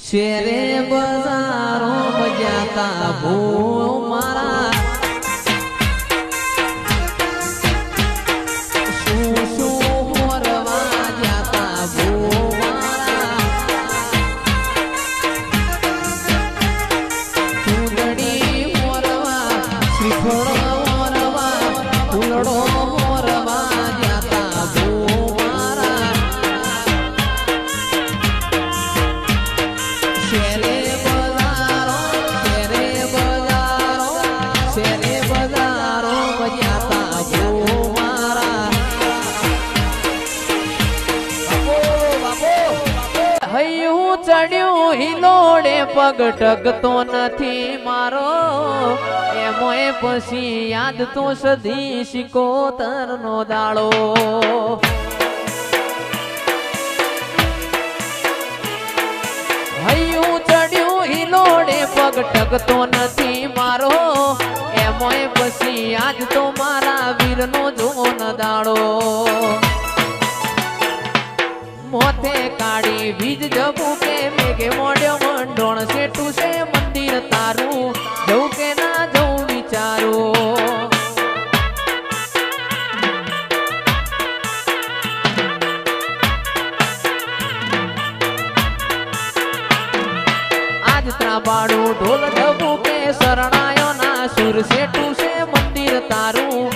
શેરે બજારો બજાતા ભૂ પગ ટકતો નથી મારો. એમોય પછી યાદ તો સધી શિકોતર નો દાડો. હૈયું ચડ્યું હિલોડે પગ ટકતો નથી મારો. એમોય પછી આજ તો મારા વીરનો જોન દાડો. મોથે કાઢી વીજ જબું કે મોડ્યો મંડોણ સેટું છે મંદિર તારું જવું કે ના જવું વિચારું. આજ ત્રાબાડું ઢોલ ઢબું કે શરણાયો ના સુર સેટું છે મંદિર તારું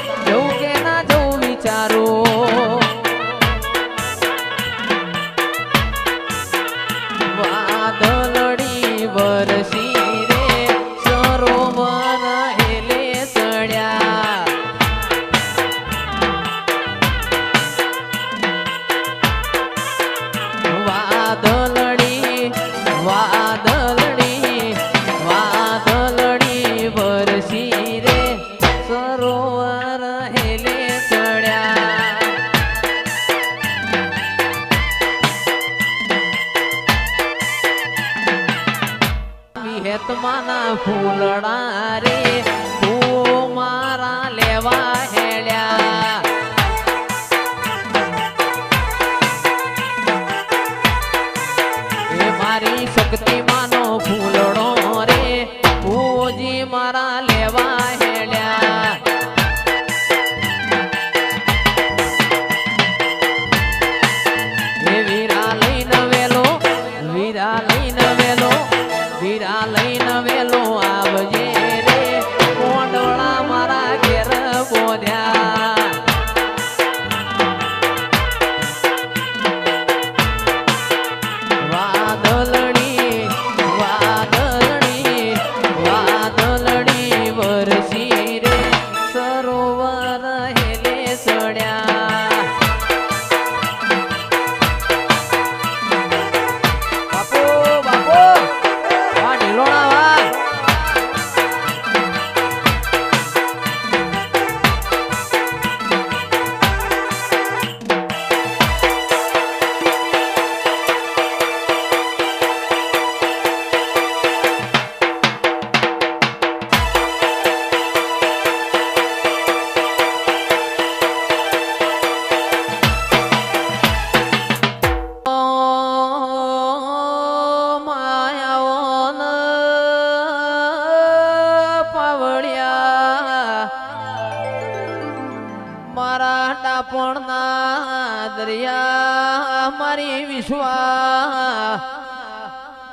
મારા ડાપણના દરિયા મારી વિશ્વા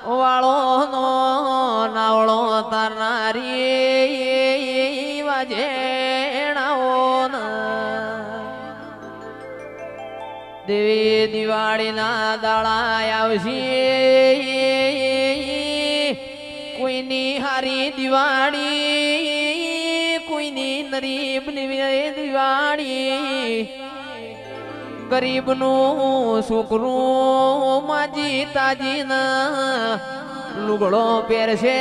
વાળો નો નાવળો તારનારી વાજે દેવી દિવાળીના દાળા આવશે. કોઈની હારી દિવાળી કોઈની દિવાળી દિવાળી. ગરીબનું છોકરું માજી તાજી લુગડો પહેરશે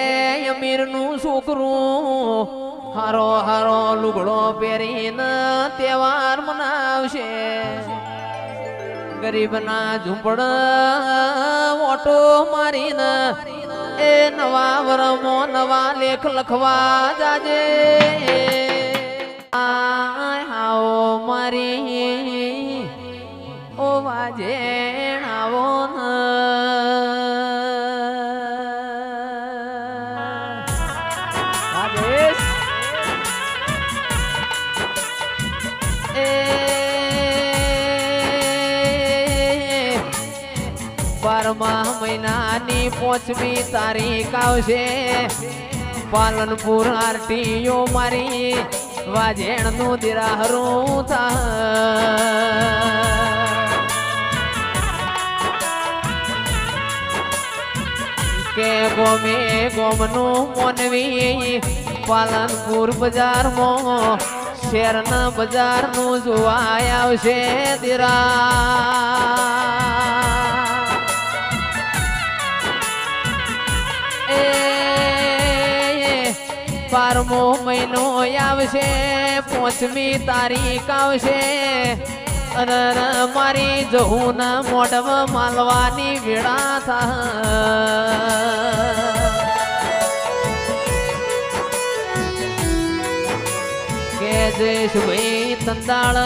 અમીરનું છોકરું. હારો હારો લુગડો પહેરીને તહેવાર મનાવશે. ગરીબના ઝુંપડ ઓટો મારીને એ નવા વરમો નવા લેખ લખવા જાજે. મારી ઓ વાજે આવો બારમા મહિનાની પોચમી તારીખ આવશે. પાલનપુર આરટીઓ મારી વાજેણનું દિરાહરું થા કે ગોમે ગોમનું મોનવી પાલનપુર બજારમાં, શેરના બજારનું જોવાય આવશે દિરા બારમો મહિનો આવશે, પાંચમી તારીખ આવશે. અરર મારી જહું ના મોઢમાં માલવાની વેળા થા જયેશભાઈ તંદાળ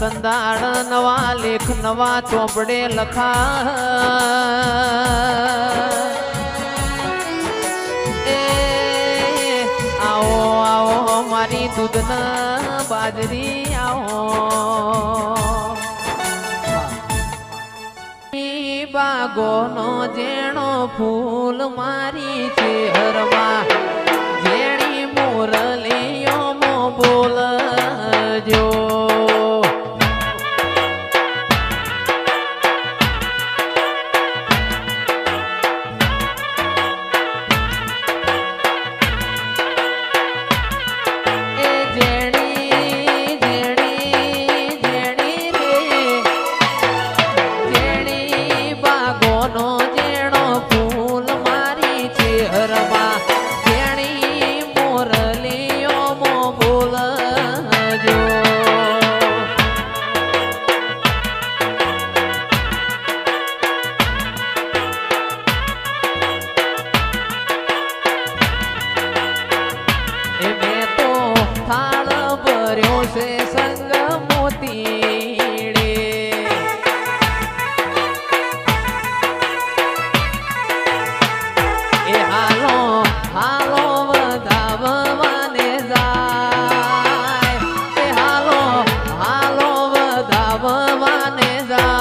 તંદાળ નવા લેખ નવા ચોપડે લખા. દૂધના બાજરી આવો. બાગોનો જેણો ફૂલ મારી છે જેણી Neda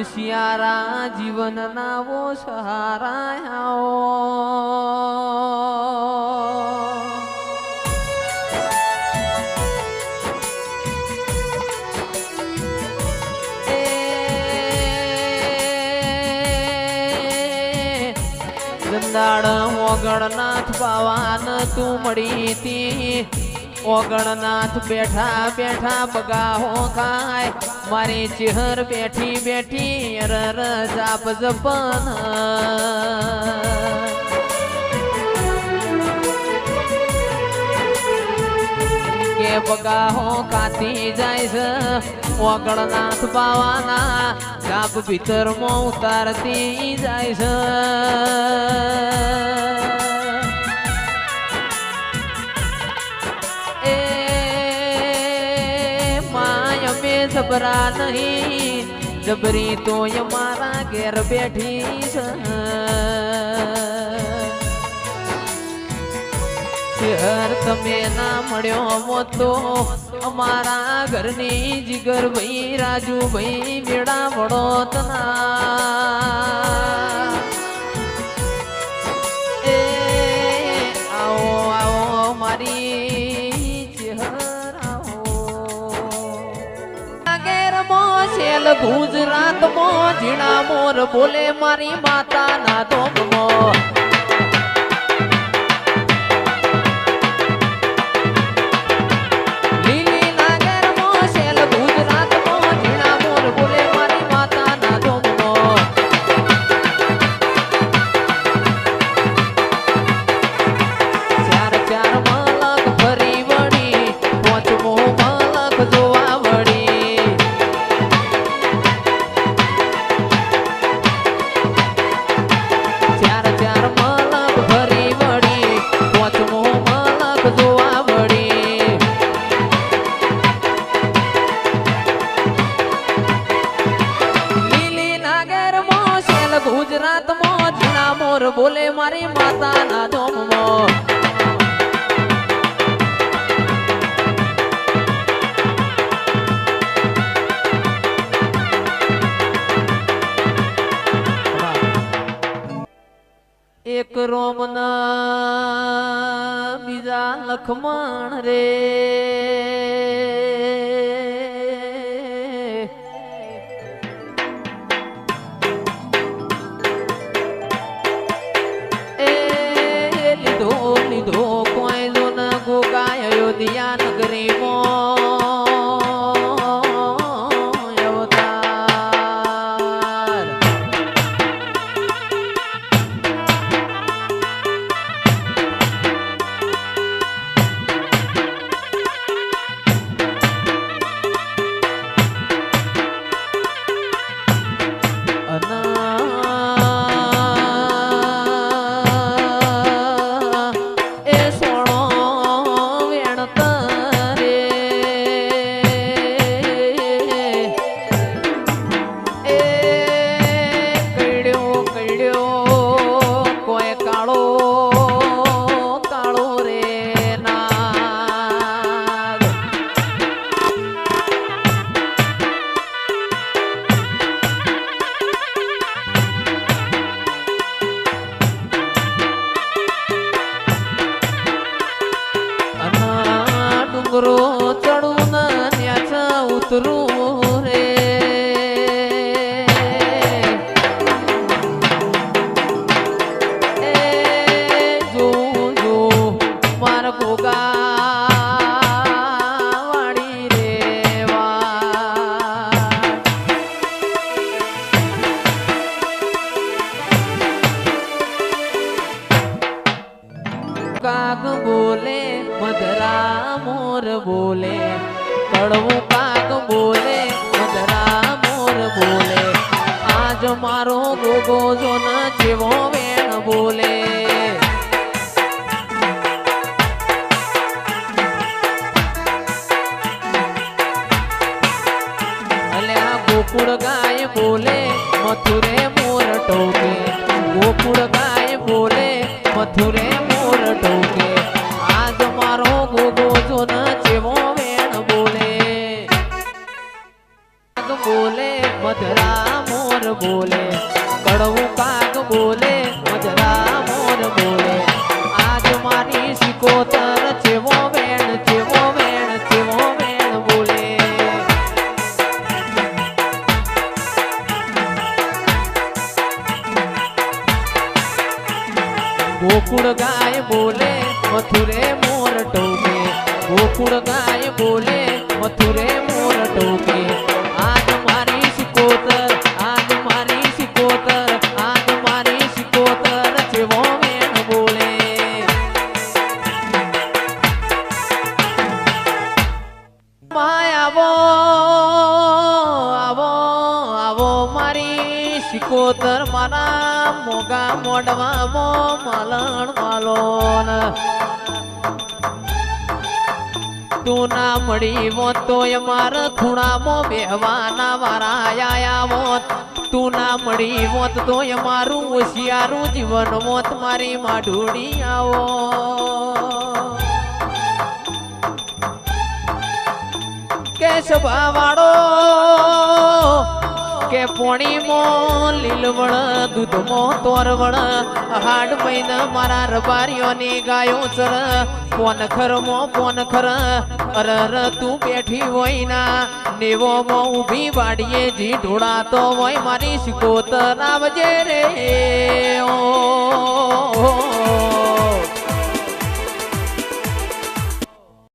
હોશિયારા જીવનના વો સહારા આવો ગંદાળ ઓગણનાથ પાવાન તું મળી તી ઓગણનાથ બેઠા બેઠા બગાહો ખાય. મારી ચેહર બેઠી બેઠી અરર જાપ જપન. કે બગાહો કાતી જાય છે? ઓગણનાથ પાવાના જાપ ભીતરમાં ઉતારતી જાય છે. મે જબરા નહીં જબરી તોય મારા ઘેર બેઠી છે ઘર તમે ના મળ્યો હોત તો અમારા ઘરની જીગર ભાઈ રાજુ ભાઈ મેળા વડોત છે ગુજરાતમાં ઝીણા મોર બોલે મારી માતાના ધોમમાં રોમના બીજા લખમણ કડવું કાક બોલે મધરા મોર બોલે. આજ મારો ગોગો જો ના જેવો વેણ બોલે. ગોકુળ ગાય બોલે, મથુરે મોર ટોકે. ગોકુળ ગાય બોલે, મથુરે મોર ટોકે. બોલે કડવું કાગ બોલે મધરા મોર બોલે આજ મારી સિકોતર જેવો વેણ જેવો વેણ જેવો વેણ બોલે ગોકુળ ગાય બોલે મથુરે મોર ટોકે ગોકુળ ગાય બોલે મથુરે મોર ટોકે શિકોતર મારા મોગા મોઢવા મો માલણ માલોન તું ના મળી તોય તો મારા ખૂણામાં બેહવાના વારા આયા હોત તું ના મળી હોત તો મારું હોશિયારું જીવન મોત મારી માઢુડી આવો. કેશભા વાળો કે પોણીમાં લીલવણ દૂધમાં તોરવણ હાડ મહિન મારા રબારીઓની ગાયો ચર. ખર અર અરર તું બેઠી હોય ના. નેવોમાં ઊભી વાડીએ જી ઢોળાતો હોય મારી શિકોતર. આવજે રે ઓ.